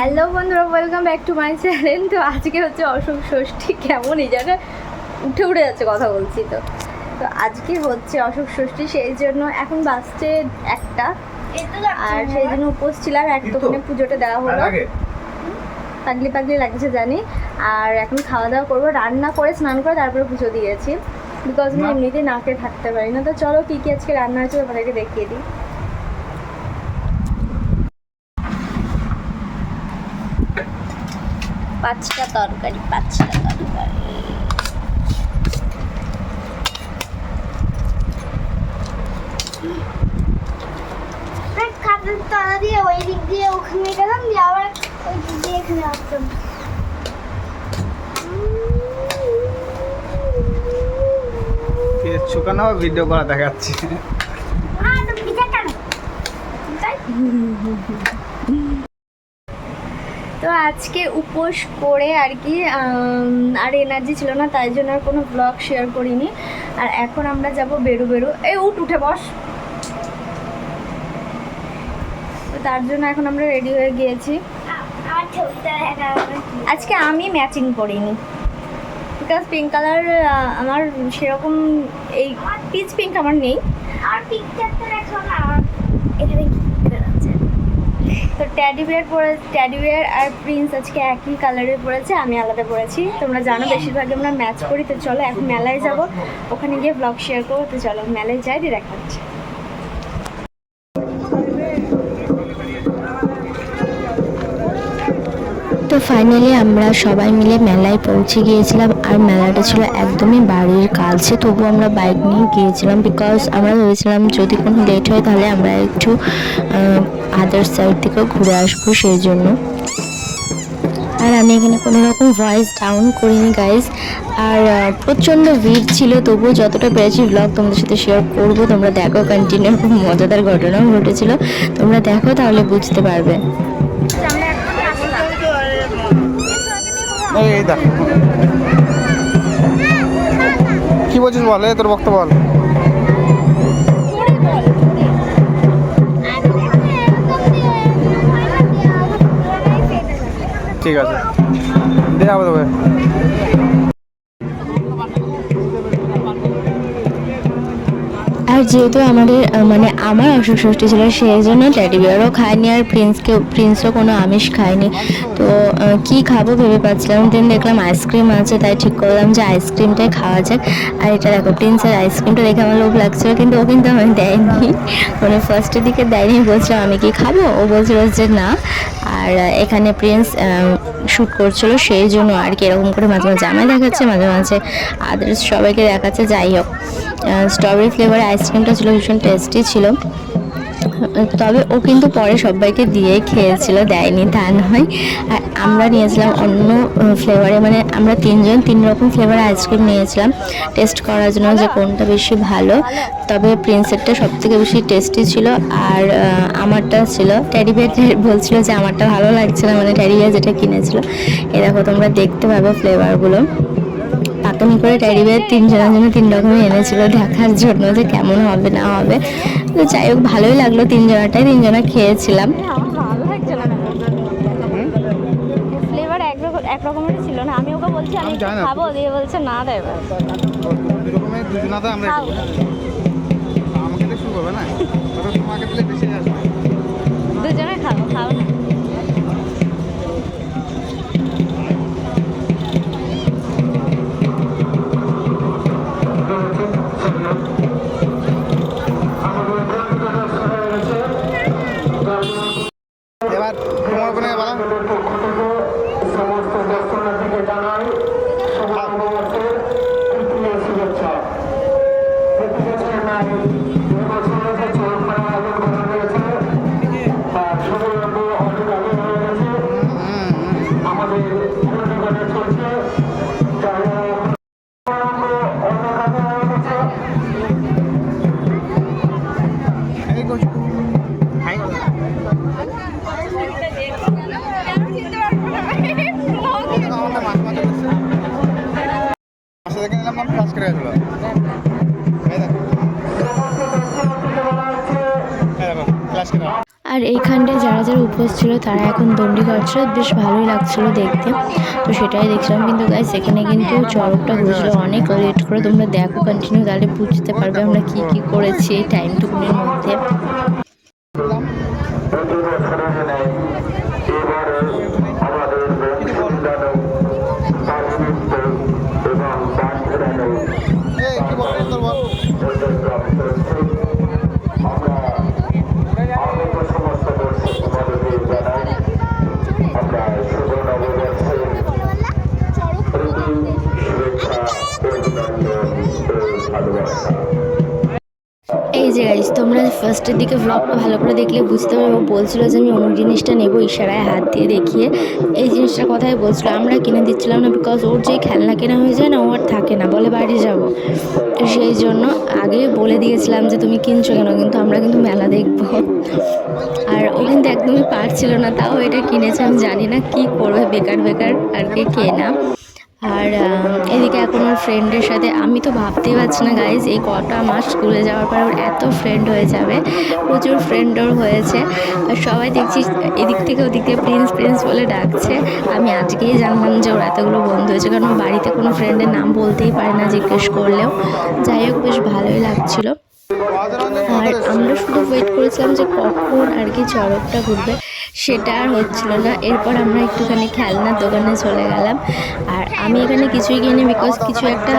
Hello বন্ধুরা welcome back to my channel তো আজকে হচ্ছে অশোক ষষ্ঠী কেমন এই জায়গায় উঠে উঠে যাচ্ছে কথা বলছি তো। তো আজকে হচ্ছে অশোক ষষ্ঠী সেই জন্য এখন বাসছে একটা। আর সেই জন্য উপোস ছিলাম এক দোকানে পুজোটা দেওয়া হলো। পাগলি পাগলি লাগছে জানি। আর এখন খাওয়া দাওয়া করব। রান্না করে স্নান করে তারপরে পুজো দিয়েছি। বিকজ আমি এমনিতেই নাকে থাকতে পারি না। তো চলো কী কী আজকে রান্না হয়েছে তোমাদেরকে দেখিয়ে দিই। পাঁচটা তরকারি পাঁচটা তরকারি। তলা দিয়ে ওই দিক দিয়ে ওখানে গেলাম দিয়ে আবার ওই দিক দিয়ে এখানে আসতাম শুকানো ভিডিও করা দেখাচ্ছে? তো আজকে উপোস করে আর কি আর এনার্জি ছিল না, তাই জন্য আর কোনো ব্লগ শেয়ার করিনি। আর এখন আমরা যাব বেরু বেরু। এই উঠ, উঠে বস। তো তার জন্য এখন আমরা রেডি হয়ে গিয়েছি? আজকে আমি ম্যাচিং করিনি। বিকজ পিঙ্ক কালার আমার সেরকম এই পিচ পিঙ্ক আমার নেই। আর না আমার এখানে কি আছে তো ট্যাডি বিয়ার পরে ট্যাডি বিয়ার আর প্রিন্স আজকে একই কালারে পড়েছে আমি আলাদা পরেছি। তোমরা জানো বেশিরভাগ আমরা ম্যাচ করি, তো চলো এখন মেলায় যাব। ওখানে গিয়ে ব্লগ শেয়ার করব, তো চলো মেলায় যাই দিয়ে দেখা হচ্ছে। তো ফাইনালি আমরা সবাই মিলে মেলায় পৌঁছে গিয়েছিলাম। আর মেলাটা ছিল একদমই বাড়ির কাছে তবু আমরা বাইক নিয়ে গিয়েছিলাম বিকজ আমরা ভেবেছিলাম যদি কোনো লেট হয় তাহলে আমরা একটু আদার সাইড থেকেও ঘুরে আসব সেই জন্য। আর আমি এখানে কোনো রকম ভয়েস ডাউন করিনি গাইজ আর প্রচণ্ড ভিড় ছিল, তবুও যতটা পেরেছি ব্লগ তোমাদের সাথে শেয়ার করব। তোমরা দেখো কন্টিনিউ খুব মজাদার ঘটনাও ঘটেছিল। তোমরা দেখো তাহলে বুঝতে পারবে। এই দেখ। কি বলছিস বল? তোর বক্তব্য বল। ঠিক আছে। দেখাবো তোকে। আর যেহেতু আমাদের মানে আমার অসুখ ষষ্ঠী ছিল সেই জন্য ট্যাডি বিয়ারও খায়নি আর প্রিন্সকে প্রিন্সও কোনো আমিষ খায়নি তো কি খাব ভেবে পাচ্ছিলাম। দেন দেখলাম আইসক্রিম আছে, তাই ঠিক করলাম যে আইসক্রিমটাই খাওয়া যাক। আর এটা দেখো প্রিন্সের আইসক্রিমটা দেখে আমার লোভ লাগছিল, কিন্তু ও কিন্তু আমার দেয়নি। মানে ফার্স্টের দিকে দেয়নি বলছিলাম আমি কি খাব? ও বলছিল যে না। আর এখানে প্রিন্স শ্যুট করছিল, সেই জন্য আর কি এরকম করে মাঝে মাঝে আমায় দেখাচ্ছে, মাঝে মাঝে আদার্স সবাইকে দেখাচ্ছে, যাই হোক। স্ট্রবেরি ফ্লেভারের আইসক্রিমটা ছিল ভীষণ টেস্টি ছিল। তবে ও কিন্তু পরে সবাইকে দিয়েই খেয়েছিল, দেয়নি তা নয়। আর আমরা নিয়েছিলাম অন্য ফ্লেভারে মানে আমরা তিনজন তিন রকম ফ্লেভারের আইসক্রিম নিয়েছিলাম। টেস্ট করার জন্য যে কোনটা বেশি ভালো, তবে প্রিন্সেরটা সব থেকে বেশি টেস্টি ছিল। আর আমারটা ছিল ট্যাডি বিয়ার বলছিল যে আমারটা ভালো লাগছে না মানে ট্যাডি বিয়ার যেটা কিনেছিল। এ দেখো তোমরা দেখতে পাবে ফ্লেভারগুলো পাতনি করে ট্যাডি বিয়ার তিনজনের জন্য তিন রকমই এনেছিল। দেখার জন্য যে কেমন হবে না হবে। তো যাই হোক ভালোই লাগল তিনজনাটাই। তিনজনা খেয়েছিলাম। ফ্লেভার এক রকমের ছিল না। আমি ওকে বলছি আমি। খাব? দিয়ে বলছে না দেবে। আমাকে না। আর এইখানে এখানটায় যারা যারা উপোস ছিল, তারা এখন দণ্ডি করছিল। বেশ ভালোই লাগছিল দেখতে। তো সেটাই দেখছিলাম। কিন্তু গাই সেখানে কিন্তু চড়কটা ঘুরছিল অনেক লেট করে। তোমরা দেখো কন্টিনিউ তাহলে বুঝতে পারবে আমরা কি কি করেছি এই টাইমটুকুনির মধ্যে। তোমরা ফার্স্টের দিকে ব্লগটা ভালো করে দেখলে বুঝতে পারবে বলছিল যে আমি অমুক জিনিসটা নেব ইশারায় হাত দিয়ে দেখিয়ে। এই জিনিসটার কথাই বলছিল। আমরা কিনে দিচ্ছিলাম না বিকজ ওর যে খেলনা কেনা হয়ে যায় না, ও আর থাকে না, বলে বাড়ি যাব। সেই জন্য আগে বলে দিয়েছিলাম যে, তুমি কিনছো কেন? কিন্তু আমরা কিন্তু মেলা দেখব। আর ও কিন্তু একদমই পারছিল না। তাও এটা কিনেছে, আমি জানি না কি করবে বেকার বেকার আর কি কেনা। আর এদিকে এখন ওর ফ্রেন্ডের সাথে, আমি তো ভাবতেই পারছি না গাইজ এই কটা মাস স্কুলে যাওয়ার পর ওর এত ফ্রেন্ড হয়ে যাবে। প্রচুর ফ্রেন্ড ওর হয়েছে। আর সবাই দেখছি, এদিক থেকে ওদিক থেকে প্রিন্স প্রিন্স বলে ডাকছে। আমি আজকেই জানলাম যে ওর এতগুলো বন্ধু হয়েছে, কারণ বাড়িতে কোনো ফ্রেন্ডের নাম বলতেই পারে না, জিজ্ঞেস করলেও। যাই হোক, বেশ ভালোই লাগছিল। আর আমরা শুধু ওয়েট করেছিলাম যে কখন আর কি চড়কটা ঘুরবে, সেটা আর হচ্ছিল না। এরপর আমরা একটুখানি খেলনার দোকানে চলে গেলাম। আর আমি এখানে কিছুই কিনি বিকজ কিছু একটা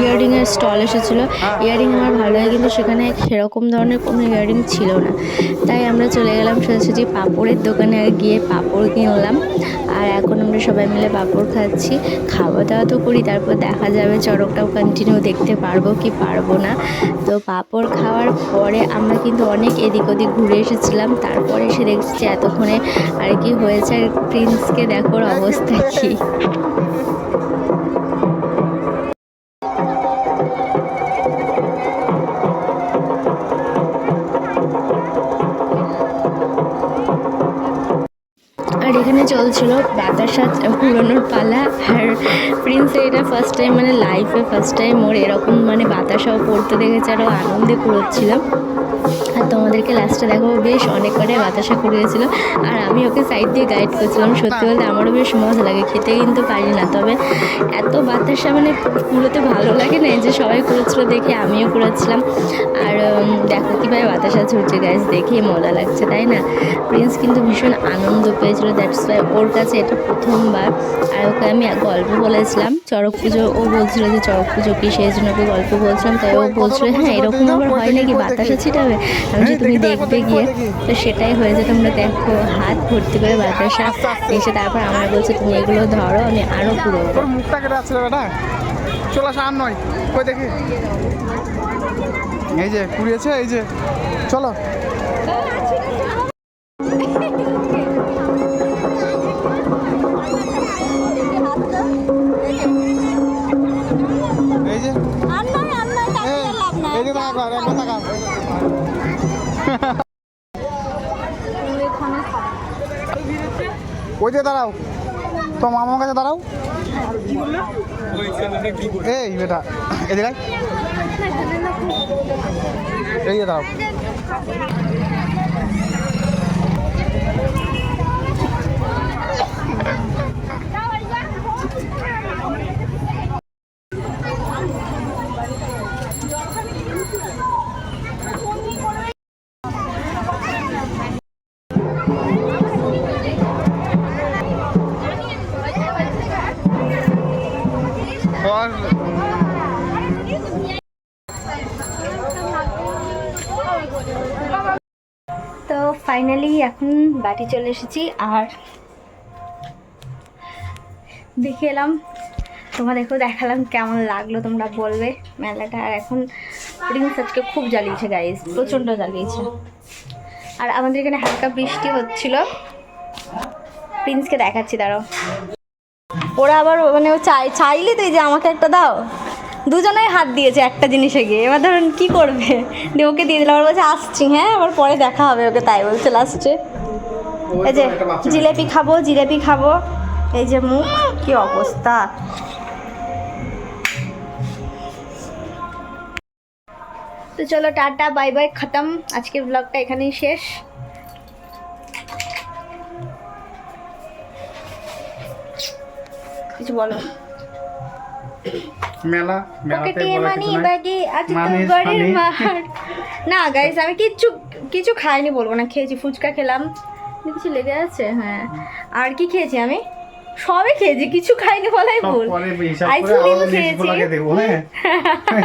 ইয়াররিংয়ের স্টল এসেছিল। ইয়াররিং আমার ভালো লাগে, কিন্তু সেখানে সেরকম ধরনের কোনো ইয়াররিং ছিল না। তাই আমরা চলে গেলাম সোজাসুজি পাঁপড়ের দোকানে আর গিয়ে পাঁপড় কিনলাম। আর এখন আমরা সবাই মিলে পাঁপড় খাচ্ছি। খাওয়া দাওয়া তো করি, তারপর দেখা যাবে চড়কটাও কন্টিনিউ দেখতে পারব কি পারব না। তো পাঁপড় খাওয়ার পরে আমরা কিন্তু অনেক এদিক ওদিক ঘুরে এসেছিলাম। তারপরে সে দেখছি এতক্ষণে আর কি হয়েছে। আর প্রিন্সকে দেখোর অবস্থা কী। চলছিল বাতাসা পুরোনোর পালা আর প্রিন্স এটা ফার্স্ট টাইম মানে লাইফে ফার্স্ট টাইম ওর এরকম মানে বাতাসাও পড়তে দেখেছে আরও আনন্দে কুড়োচ্ছিল আর তোমাদেরকে লাস্টে দেখো বেশ অনেক কটাই বাতাসা কুড়িয়েছিল। আর আমি ওকে সাইড দিয়ে গাইড করছিলাম, সত্যি বলতে আমারও বেশ মজা লাগে, খেতে কিন্তু পারি না। তবে এত বাতাসা মানে কুড়োতে ভালো লাগে না যে সবাই কুড়োচ্ছিল দেখে আমিও কুড়োচ্ছিলাম। আর দেখো কীভাবে বাতাসা ছুটছে গাছ দেখে মজা লাগছে, তাই না? প্রিন্স কিন্তু ভীষণ আনন্দ পেয়েছিল দ্যাটস ওয়াই ওর কাছে এটা প্রথমবার। আর ওকে আমি গল্প বলেছিলাম চড়ক পুজো। ও বলছিল যে চড়ক পুজো কি? সেই জন্য ওকে গল্প বলছিলাম। তাই ও বলছিল হ্যাঁ এরকম আবার হয় নাকি? বাতাসা ছিটাবে? আমি যে তুমি দেখবে গিয়ে তো সেটাই হয়েছে তোমরা দেখো হাত ভর্তি করে বাতাসা এসে তারপর আমার বলছে তুমি এগুলো ধরো আমি আরও পুরো চলে আসা আর নয়। কই দেখি? এই যে কুড়িয়েছে এই যে। চলো। ওই যে দাঁড়াও। তো মামার কাছে দাঁড়াও। এই বেটা এদিকে এই দাঁড়াও। ফাইনালি এখন বাড়ি চলে এসেছি আর দেখে এলাম, তোমাদেরকেও দেখালাম কেমন লাগল, তোমরা বলবে। মেলাটা আর এখন প্রিন্স আজকে খুব জ্বালিয়েছে গাইজ প্রচণ্ড জ্বালিয়েছে। আর আমাদের এখানে হালকা বৃষ্টি হচ্ছিল। প্রিন্সকে দেখাচ্ছি, দাঁড়াও। ওরা আবার মানে চাই চাইলে তুই যে আমাকে একটা দাও। দুজনেই হাত দিয়েছে একটা জিনিসে গিয়ে। এবার ধরুন কী করবে? দিয়ে ওকে দিয়ে দিলাম। আবার বলছে আসছি হ্যাঁ আবার পরে দেখা হবে ওকে। তাই বলছে লাস্টে। এই যে জিলেপি খাব জিলেপি খাব। এই যে মুখ কি অবস্থা? তো চলো টাটা বাই বাই খতম। আজকের ব্লগটা এখানেই শেষ। কিছু বলো? মেলা মেলাতে মানি ফানি। মার। না গাইস আমি কিচ্ছু কিছু খাইনি বলব না খেয়েছি ফুচকা খেলাম। কিছু লেগে আছে হ্যাঁ। আর কি খেয়েছি আমি? সবই খেয়েছি কিছু খাইনি বলাই সব ভুল। আইসক্রিম খেয়েছি। হ্যাঁ।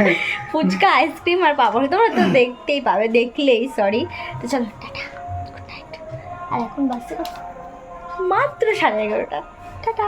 ফুচকা আইসক্রিম আর পাপড়। তোমরা তো দেখতেই পাবে দেখলেই সরি তো চলো টাটা গুড নাইট আর এখন বাসে মাত্র সাড়ে এগারোটা। টাটা।